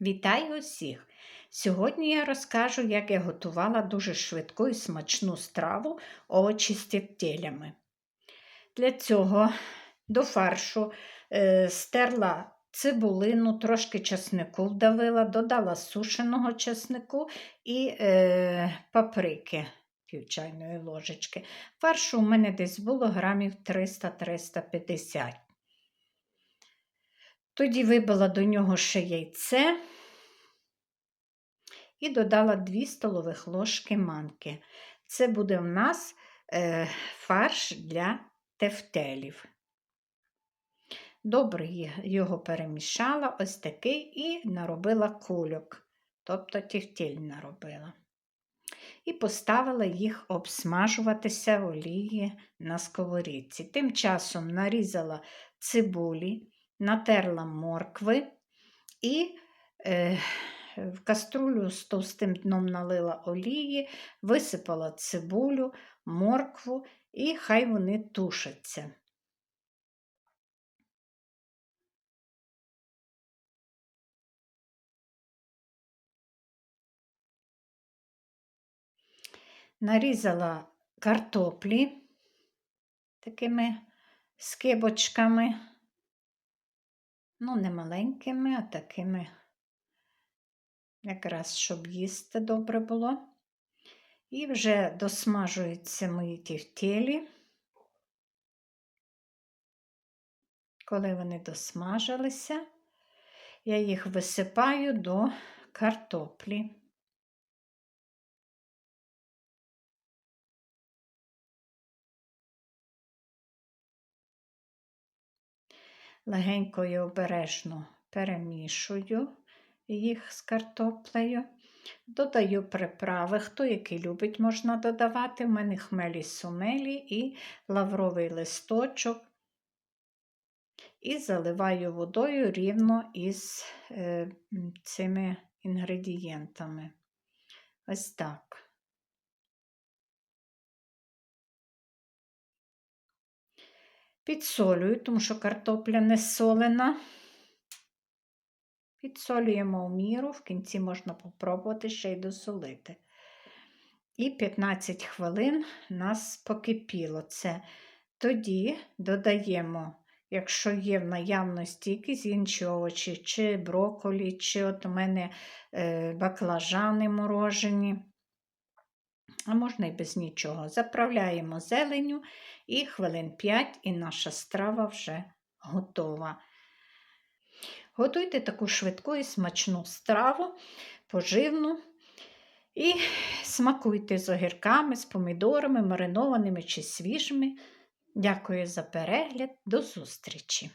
Вітаю усіх! Сьогодні я розкажу, як я готувала дуже швидку і смачну страву овочі з тефтелями. Для цього до фаршу е, стерла цибулину, трошки чеснику вдавила, додала сушеного чеснику і е, паприки пів ложечки. Фаршу у мене десь було грамів 300-350. Тоді вибила до нього ще яйце і додала 2 столових ложки манки. Це буде в нас е, фарш для тефтелів. Добре його перемішала, ось такий, і наробила кульок, тобто тефтель наробила. І поставила їх обсмажуватися в олії на сковорідці. Тим часом нарізала цибулі натерла моркви і е, в каструлю з товстим дном налила олії, висипала цибулю, моркву і хай вони тушаться. Нарізала картоплі такими скибочками ну, не маленькими, а такими, якраз, щоб їсти добре було. І вже досмажуються мої тівтєлі. Коли вони досмажилися, я їх висипаю до картоплі. Легенько і обережно перемішую їх з картоплею. Додаю приправи, хто який любить, можна додавати. У мене хмелі сумелі і лавровий листочок. І заливаю водою рівно із е, цими інгредієнтами. Ось так. Підсолюю, тому що картопля не солена. Підсолюємо в міру, в кінці можна попробувати ще й досолити. І 15 хвилин нас покипіло це. Тоді додаємо, якщо є в наявності якісь інші овочі, чи броколі, чи от у мене е, баклажани морожені а можна і без нічого. Заправляємо зеленю і хвилин 5, і наша страва вже готова. Готуйте таку швидку і смачну страву, поживну. І смакуйте з огірками, з помідорами, маринованими чи свіжими. Дякую за перегляд, до зустрічі!